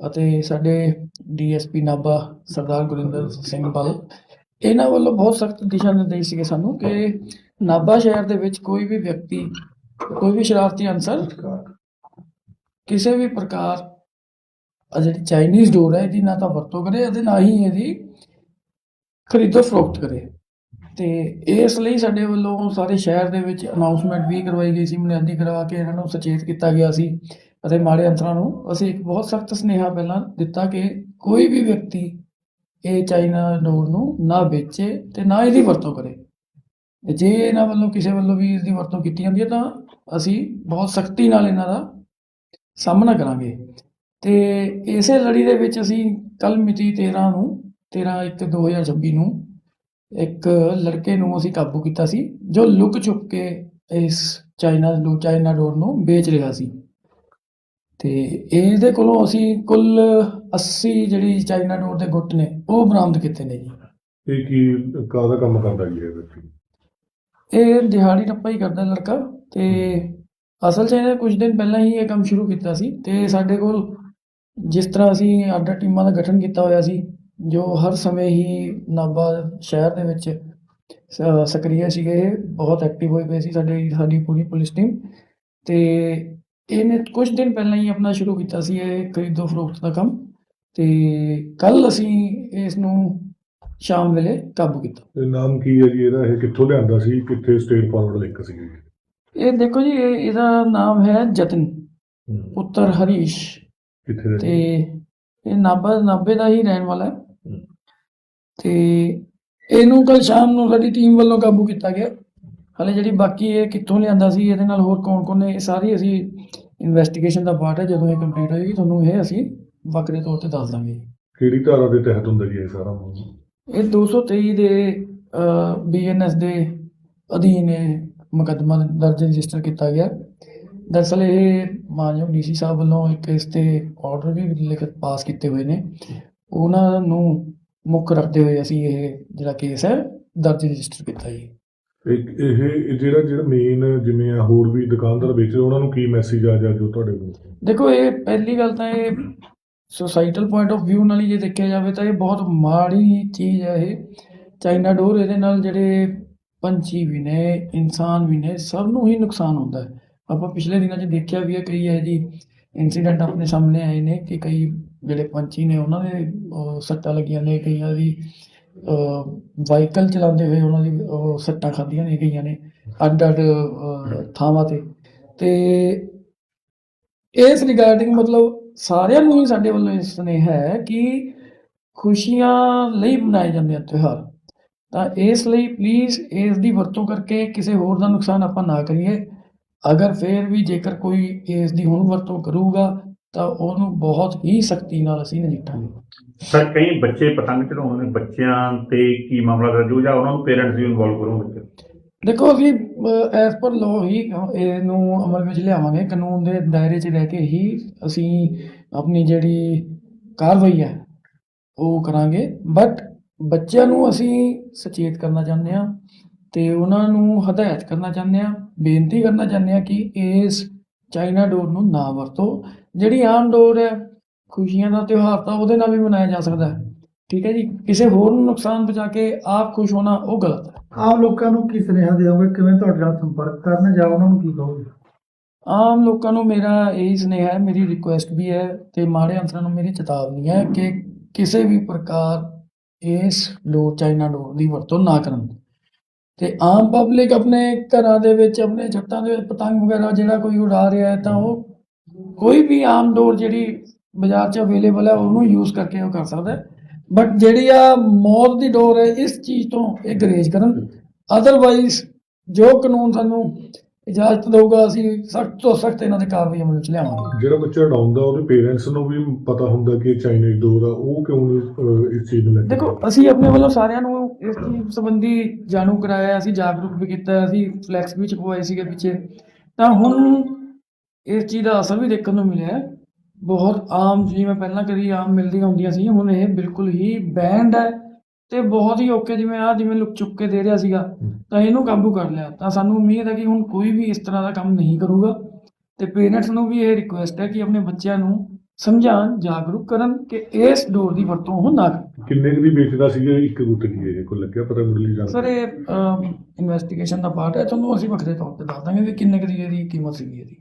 ਅਤੇ ਸਾਡੇ ਡੀਐਸਪੀ ਨਾਭਾ ਸਰਦਾਰ ਗੁਰਿੰਦਰ ਸਿੰਘ ਬਲ, ਇਹਨਾਂ ਵੱਲੋਂ ਬਹੁਤ ਸਖਤ ਦਿਸ਼ਾ ਨਿਰਦੇਸ਼ ਸੀਗੇ ਸਾਨੂੰ ਕਿ ਨਾਭਾ ਸ਼ਹਿਰ ਦੇ ਵਿੱਚ ਕੋਈ ਵੀ ਵਿਅਕਤੀ, ਕੋਈ ਵੀ ਸ਼ਰਾਰਤੀ ਅਨਸਰ ਕਿਸੇ ਵੀ ਪ੍ਰਕਾਰ ਆ ਜਿਹੜੀ ਚਾਈਨੀਜ਼ ਡੋਰ ਹੈ, ਇਹਦੀ ਨਾ ਤਾਂ ਵਰਤੋਂ ਕਰੇ ਅਤੇ ਨਾ ਹੀ ਇਹਦੀ ਖਰੀਦੋ ਫਰੋਖਤ ਕਰੇ। ਤੇ ਇਸ ਲਈ ਸਾਡੇ ਵੱਲੋਂ ਸਾਰੇ ਸ਼ਹਿਰ ਦੇ ਵਿੱਚ ਅਨਾਉਂਸਮੈਂਟ ਵੀ ਕਰਵਾਈ ਗਈ ਸੀ ਬੁਨਿਆਦੀ ਕਰਵਾ ਕੇ ਇਹਨਾਂ ਨੂੰ ਸੁਚੇਤ ਕੀਤਾ ਗਿਆ ਸੀ। ਅਤੇ ਮਾੜੇ ਅੰਸਰਾਂ ਨੂੰ ਅਸੀਂ ਇੱਕ ਬਹੁਤ ਸਖਤ ਸੁਨੇਹਾ ਪਹਿਲਾਂ ਦਿੱਤਾ ਕਿ ਕੋਈ ਵੀ ਵਿਅਕਤੀ ਇਹ ਚਾਈਨਾ ਡੋਰ ਨੂੰ ਨਾ ਵੇਚੇ ਤੇ ਨਾ ਇਹਦੀ ਵਰਤੋਂ ਕਰੇ। ਜੇ ਇਹਨਾਂ ਵੱਲੋਂ ਕਿਸੇ ਵੱਲੋਂ ਵੀ ਇਸ ਦੀ ਵਰਤੋਂ ਕੀਤੀ ਜਾਂਦੀ ਹੈ ਤਾਂ ਅਸੀਂ ਬਹੁਤ ਸਖਤੀ ਨਾਲ ਇਹਨਾਂ ਦਾ ਸਾਹਮਣਾ ਕਰਾਂਗੇ। ਤੇ ਇਸੇ ਲੜੀ ਦੇ ਵਿੱਚ ਅਸੀਂ ਕੱਲ ਮਿਤੀ 13 ਨੂੰ 13 1 2026 ਨੂੰ ਇੱਕ ਲੜਕੇ ਨੂੰ ਅਸੀਂ ਕਾਬੂ ਕੀਤਾ ਸੀ, ਜੋ ਲੁਕ ਛੁਪ ਕੇ ਇਸ ਚਾਈਨਾ ਡੋ ਚਾਈਨਾ ਡੋਰ ਨੂੰ ਵੇਚ ਰਿਹਾ ਸੀ। ਤੇ ਇਹਦੇ ਕੋਲੋਂ ਅਸੀਂ ਕੁੱਲ 80 ਜਿਹੜੀ ਚਾਈਨਾ ਡੋਰ ਦੇ ਗੁੱਟ ਨੇ ਉਹ ਬਰਾਮਦ ਕੀਤੇ ਨੇ ਜੀ। ਇਹ ਕੀ ਕਾਹਦਾ ਕੰਮ ਕਰਦਾ ਜੀ ਇਹ ਵਿਅਕਤੀ? ਇਹ ਦਿਹਾੜੀ ਟੱਪਾ ਹੀ ਕਰਦਾ ਲੜਕਾ ਤੇ ਅਸਲ 'ਚ ਇਹਨੇ ਕੁਝ ਦਿਨ ਪਹਿਲਾਂ ਹੀ ਇਹ ਕੰਮ ਸ਼ੁਰੂ ਕੀਤਾ ਸੀ ਤੇ ਸਾਡੇ ਕੋਲ ਜਿਸ ਤਰ੍ਹਾਂ ਅਸੀਂ ਆਰਡਰ ਟੀਮਾਂ ਦਾ ਗਠਨ ਕੀਤਾ ਹੋਇਆ ਸੀ ਜੋ ਹਰ ਸਮੇਂ ਹੀ ਨਾਭਾ ਸ਼ਹਿਰ ਦੇ ਵਿੱਚ ਸ- ਸਕਰੀय ਸੀਗੇ ਇਹ ਬਹੁਤ ਐਕਟਿਵ ਹੋਏ ਪਏ ਸੀ ਸਾਡੇ ਸਾਡੀ ਪੂਰੀ ਪੁਲਿਸ ਟੀਮ ਤੇ ਇਹਨੇ ਕੁਝ ਦਿਨ ਪਹਿਲਾਂ ਹੀ ਆਪਣਾ ਸ਼ੁਰੂ ਕੀਤਾ ਸੀ ਇਹ ਖਰੀਦੋ ਫਰੋਖਤ ਦਾ ਕੰਮ ਤੇ ਕੱਲ ਅਸੀਂ ਇਸ ਨੂੰ ਸ਼ਾਮ ਵੇਲੇ ਕਾਬੂ ਕੀਤਾ। ਤੇ ਨਾਮ ਕੀ ਹੈ ਜੀ ਇਹਦਾ? ਇਹ ਕਿੱਥੋਂ ਲਿਆਂਦਾ ਸੀ? ਕਿੱਥੇ ਸਟੇਟ ਫਾਰਵਰਡ ਲਿੰਕ ਸੀ ਇਹ ਦੇਖੋ ਜੀ ਇਹ ਇਹਦਾ ਨਾਮ ਹੈ ਜਤਨ ਪੁੱਤਰ ਹਰੀਸ਼। ਕਿੱਥੇ ਦਾ ਤੇ? ਇਹ ਨਾਭਾ ਨਾਭੇ ਦਾ ਹੀ ਰਹਿਣ ਵਾਲਾ ਹੈ। ਹਮ। ਤੇ ਇਹਨੂੰ ਕੱਲ ਸ਼ਾਮ ਨੂੰ ਸਾਡੀ ਟੀਮ ਵੱਲੋਂ ਕਾਬੂ ਕੀਤਾ ਗਿਆ। ਹਲੇ ਜਿਹੜੀ ਬਾਕੀ ਇਹ ਕਿੱਥੋਂ ਲਿਆਂਦਾ ਸੀ ਇਹਦੇ ਨਾਲ ਹੋਰ ਕੌਣ ਕੌਣ ਨੇ ਇਹ ਸਾਰੀ ਅਸੀਂ ਇਨਵੈਸਟੀਗੇਸ਼ਨ ਦਾ ਪਾਰਟ ਹੈ ਜਦੋਂ ਇਹ ਕੰਪਲੀਟ ਹੋਏਗੀ ਤੁਹਾਨੂੰ ਇਹ ਅਸੀਂ ਵੱਖਰੇ ਤੌਰ ਤੇ ਦੱਸ ਦਾਂਗੇ। ਕਿਹੜੀ ਧਾਰਾ ਦੇ ਤਹਿਤ ਹੁੰਦਾ ਜੀ ਇਹ ਸਾਰਾ ਇਹ 223 ਦੇ ਬੀਐਨਐਸ ਦੇ ਅਧੀਨ ਇਹ ਮੁਕੱਦਮਾ ਦਰਜ ਰਜਿਸਟਰ ਕੀਤਾ ਗਿਆ। ਦਰਅਸਲ ਇਹ ਮਾਨਯੋਗ ਡੀਸੀ ਸਾਹਿਬ ਵੱਲੋਂ ਇੱਕ ਇਸ ਤੇ ਆਰਡਰ ਵੀ ਲਿਖਤ ਪਾਸ ਕੀਤੇ ਹੋਏ ਨੇ। ਉਹਨਾਂ ਨੂੰ ਮੁੱਖ ਰੱਖਦੇ ਹੋਏ ਅਸੀਂ ਇਹ ਜਿਹੜਾ ਕੇਸ ਹੈ ਦਰਜ ਰਜਿਸਟਰ ਕੀਤਾ ਜੀ। ਇੱਕ ਇਹ ਇਹ ਜਿਹੜਾ ਜਿਹੜਾ ਮੇਨ ਜਿਵੇਂ ਆ ਹੋਰ ਵੀ ਦੁਕਾਨਦਾਰ ਵੇਚਦੇ ਉਹਨਾਂ ਨੂੰ ਕੀ ਮੈਸੇਜ ਆ ਜਾ ਜੋ ਤੁਹਾਡੇ ਕੋਲ? ਦੇਖੋ, ਇਹ ਪਹਿਲੀ ਗੱਲ ਤਾਂ ਇਹ ਸੋਸਾਈਟਲ ਪੁਆਇੰਟ ਆਫ View ਨਾਲ ਹੀ ਜੇ ਦੇਖਿਆ ਜਾਵੇ ਤਾਂ ਇਹ ਬਹੁਤ ਮਾੜੀ ਚੀਜ਼ ਹੈ ਇਹ। ਚਾਈਨਾ ਡੋਰ ਇਹਦੇ ਨਾਲ ਜਿਹੜੇ ਪੰਛੀ ਵੀ ਨੇ, ਇਨਸਾਨ ਵੀ ਨੇ, ਸਭ ਨੂੰ ਹੀ ਨੁਕਸਾਨ ਹੁੰਦਾ ਹੈ। ਆਪਾਂ ਪਿਛਲੇ ਦਿਨਾਂ 'ਚ ਦੇਖਿਆ ਵੀ ਹੈ, ਕਈ ਇਹ ਜੀ ਇਨਸੀਡੈਂਟ ਆਪਣੇ ਸਾਹਮਣੇ ਆਏ ਨੇ ਕਿ ਕਈ ਜਿਹੜੇ ਪੰਛੀ ਨੇ, ਉਹਨਾਂ ਦੇ ਸੱਟਾਂ ਲੱਗੀਆਂ ਨੇ, ਕਈਆਂ ਦੀ ਵਾਹੀਕਲ ਚਲਾਉਂਦੇ ਹੋਏ ਉਹਨਾਂ ਦੀ ਸੱਟਾਂ ਖਾਧੀਆਂ ਨੇ ਕਈਆਂ ਨੇ ਅੱਡ ਅੱਡ ਥਾਵਾਂ ਤੇ। ਤੇ ਇਸ ਰਿਗਾਰਡਿੰਗ ਮਤਲਬ ਸਾਰਿਆਂ ਨੂੰ ਹੀ ਸਾਡੇ ਵੱਲੋਂ ਇਹ ਸੁਨੇਹਾ ਹੈ ਕਿ ਖੁਸ਼ੀਆਂ ਲਈ ਮਨਾਏ ਜਾਂਦੇ ਆ ਤਿਉਹਾਰ। ਤਾਂ ਇਸ ਲਈ ਪਲੀਜ਼ ਇਸ ਦੀ ਵਰਤੋਂ ਕਰਕੇ ਕਿਸੇ ਹੋਰ ਦਾ ਨੁਕਸਾਨ ਆਪਾਂ ਨਾ ਕਰੀਏ। ਅਗਰ ਫੇਰ ਵੀ ਜੇਕਰ ਕੋਈ ਇਸ ਦੀ ਹੁਣ ਵਰਤੋਂ ਕਰੂਗਾ ਤਾਂ ਉਹਨੂੰ ਬਹੁਤ ਹੀ ਸਖਤੀ ਨਾਲ ਅਸੀਂ ਨਜਿੱਠਾਂਗੇ। ਸਰ ਕਈ ਬੱਚੇ ਪਤੰਗ ਚੜਾਉਂਦੇ ਨੇ ਬੱਚਿਆਂ ਤੇ ਕੀ ਮਾਮਲਾ ਦਰਜ ਜਾਂ ਉਹਨਾਂ ਨੂੰ ਪੇਰੈਂਟਸ ਵੀ ਇਨਵੋਲਵ ਕਰੋਗੇ ਦੇਖੋ ਅਸੀਂ ਐਸ ਪਰ ਲਾਅ ਹੀ ਇਹਨੂੰ ਅਮਲ ਵਿੱਚ ਲਿਆਵਾਂਗੇ ਕਾਨੂੰਨ ਦੇ ਦਾਇਰੇ 'ਚ ਰਹਿ ਕੇ ਹੀ ਅਸੀਂ ਆਪਣੀ ਜਿਹੜੀ ਕਾਰਵਾਈ ਹੈ ਉਹ ਕਰਾਂਗੇ। ਬਟ ਬੱਚਿਆਂ ਨੂੰ ਅਸੀਂ ਸੁਚੇਤ ਕਰਨਾ ਚਾਹੁੰਦੇ ਹਾਂ ਤੇ ਉਹਨਾਂ ਨੂੰ ਹਦਾਇਤ ਕਰਨਾ ਚਾਹੁੰਦੇ ਹਾਂ ਬੇਨਤੀ ਕਰਨਾ ਚਾਹੁੰਦੇ ਹਾਂ ਕਿ ਇਸ ਚਾਈਨਾ ਡੋਰ ਨੂੰ ਨਾ ਵਰਤੋ। ਜਿਹੜੀ ਆਮ ਡੋਰ ਹੈ ਖੁਸ਼ੀਆਂ ਦਾ ਤਿਉਹਾਰ ਤਾਂ ਉਹਦੇ ਨਾਲ ਵੀ ਮਨਾਇਆ ਜਾ ਸਕਦਾ ਹੈ। ਠੀਕ ਹੈ ਜੀ? ਕਿਸੇ ਹੋਰ ਨੂੰ ਨੁਕਸਾਨ ਪਹੁੰਚਾ ਕੇ ਆਪ ਖੁਸ਼ ਹੋਣਾ ਉਹ ਗਲਤ ਹੈ। ਆਮ ਲੋਕਾਂ ਨੂੰ ਕੀ ਸੁਨੇਹਾ ਦਿਓਗੇ ਕਿਵੇਂ ਤੁਹਾਡੇ ਨਾਲ ਸੰਪਰਕ ਕਰਨ ਜਾਂ ਉਹਨਾਂ ਨੂੰ ਕੀ ਕਹੋਗੇ? ਆਮ ਲੋਕਾਂ ਨੂੰ ਮੇਰਾ ਇਹੀ ਸੁਨੇਹਾ ਹੈ ਮੇਰੀ ਰਿਕੁਐਸਟ ਵੀ ਹੈ ਤੇ ਮਾੜੇ ਅੰਸਰਾਂ ਨੂੰ ਮੇਰੀ ਚੇਤਾਵਨੀ ਹੈ ਕਿ ਕਿਸੇ ਵੀ ਪ੍ਰਕਾਰ ਇਸ ਡੋਰ ਚਾਈਨਾ ਡੋਰ ਦੀ ਵਰਤੋਂ ਨਾ ਕਰਨ। ਤੇ ਆਮ ਪਬਲਿਕ ਆਪਣੇ ਘਰਾਂ ਦੇ ਵਿੱਚ ਆਪਣੇ ਛੱਤਾਂ ਦੇ ਵਿੱਚ ਪਤੰਗ ਵਗੈਰਾ ਜਿਹੜਾ ਕੋਈ ਉਡਾ ਰਿਹਾ ਹੈ ਤਾਂ ਉਹ ਕੋਈ ਵੀ ਆਮ ਡੋਰ ਜਿਹੜੀ ਬਾਜ਼ਾਰ 'ਚ ਅਵੇਲੇਬਲ ਹੈ ਉਹਨੂੰ ਯੂਜ਼ ਕਰਕੇ ਉਹ ਕਰ ਸਕਦਾ ਹੈ। ਬਟ ਜਿਹੜੀ ਆ ਮੌਤ ਦੀ ਡੋਰ ਹੈ ਇਸ ਚੀਜ਼ ਤੋਂ ਇਹ ਗਰੇਜ ਕਰਨ। ਅਦਰਵਾਈਜ਼ ਜੋ ਕਾਨੂੰਨ ਸਾਨੂੰ ਇਜਾਜ਼ਤ ਦਊਗਾ ਅਸੀਂ ਸਖਤ ਤੋਂ ਸਖਤ ਇਹਨਾਂ ਦੇ ਕਾਰਵਾਈ ਅਮਲ ਵਿੱਚ ਲਿਆਵਾਂਗੇ ਜਿਹੜਾ ਬੱਚਾ ਉਡਾਉਂਦਾ ਉਹਦੇ ਪੇਰੈਂਟਸ ਨੂੰ ਵੀ ਪਤਾ ਹੁੰਦਾ ਕਿ ਚਾਈਨੀਜ਼ ਡੋਰ ਆ ਉਹ ਕਿਉਂ ਇਸ ਚੀਜ਼ ਨੂੰ ਲੈ ਦੇਖੋ ਅਸੀਂ ਆਪਣੇ ਵੱਲੋਂ ਸਾਰਿਆਂ ਨੂੰ ਇਸ ਚੀਜ਼ ਸੰਬੰਧੀ ਜਾਣੂ ਕਰਾਇਆ, ਅਸੀਂ ਜਾਗਰੂਕ ਵੀ ਕੀਤਾ, ਅਸੀਂ ਫਲੈਕਸ ਵੀ ਚਪਵਾਏ ਸੀਗੇ ਪਿੱਛੇ। ਤਾਂ ਹੁਣ ਇਸ ਚੀਜ਼ ਦਾ ਅਸਰ ਵੀ ਦੇਖਣ ਨੂੰ ਮਿਲਿਆ। ਬਹੁਤ ਆਮ, ਜਿਵੇਂ ਪਹਿਲਾਂ ਕਦੀ ਆਮ ਮਿਲਦੀਆਂ ਹੁੰਦੀਆਂ ਸੀ, ਹੁਣ ਇਹ ਬਿਲਕੁਲ ਹੀ ਬੈਂਡ ਹੈ ਤੇ ਬਹੁਤ ਹੀ ਓਕੇ ਜਿਵੇਂ ਆ ਜਿਵੇਂ ਲੁਕ ਚੁੱਕ ਕੇ ਦੇ ਰਿਹਾ ਸੀਗਾ, ਤਾਂ ਇਹਨੂੰ ਕਾਬੂ ਕਰ ਲਿਆ। ਤਾਂ ਸਾਨੂੰ ਉਮੀਦ ਹੈ ਕਿ ਹੁਣ ਕੋਈ ਵੀ ਇਸ ਤਰ੍ਹਾਂ ਦਾ ਕੰਮ ਨਹੀਂ ਕਰੂਗਾ। ਤੇ ਪੇਰੈਂਟਸ ਨੂੰ ਵੀ ਇਹ ਰਿਕੁਐਸਟ ਹੈ ਕਿ ਆਪਣੇ ਬੱਚਿਆਂ ਨੂੰ ਸਮਝਾਉਣ ਜਾਗਰੂਕ ਕਰਨ ਕਿ ਇਸ ਡੋਰ ਦੀ ਵਰਤੋਂ ਉਹ ਨਾ ਕਰਨ ਕਿੰਨੇ ਕੁ ਦੀ ਵੇਚਦਾ ਸੀਗਾ? ਇੱਕ ਗੁੱਤਗੀ ਇਹ ਕੋਈ ਲੱਗਿਆ ਪਤਾ ਮੁੱਢਲੀ ਸਰ ਜਾਣਕਾਰੀ ਇਹ ਇਨਵੈਸਟੀਗੇਸ਼ਨ ਦਾ ਪਾਰਟ ਹੈ। ਤੁਹਾਨੂੰ ਅਸੀਂ ਵੱਖਰੇ ਤੌਰ ਤੇ ਦੱਸ ਦਾਂਗੇ ਵੀ ਕਿੰਨੇ ਕੁ ਦੀ ਇਹਦੀ ਕੀਮਤ ਸੀਗੀ ਇਹਦੀ।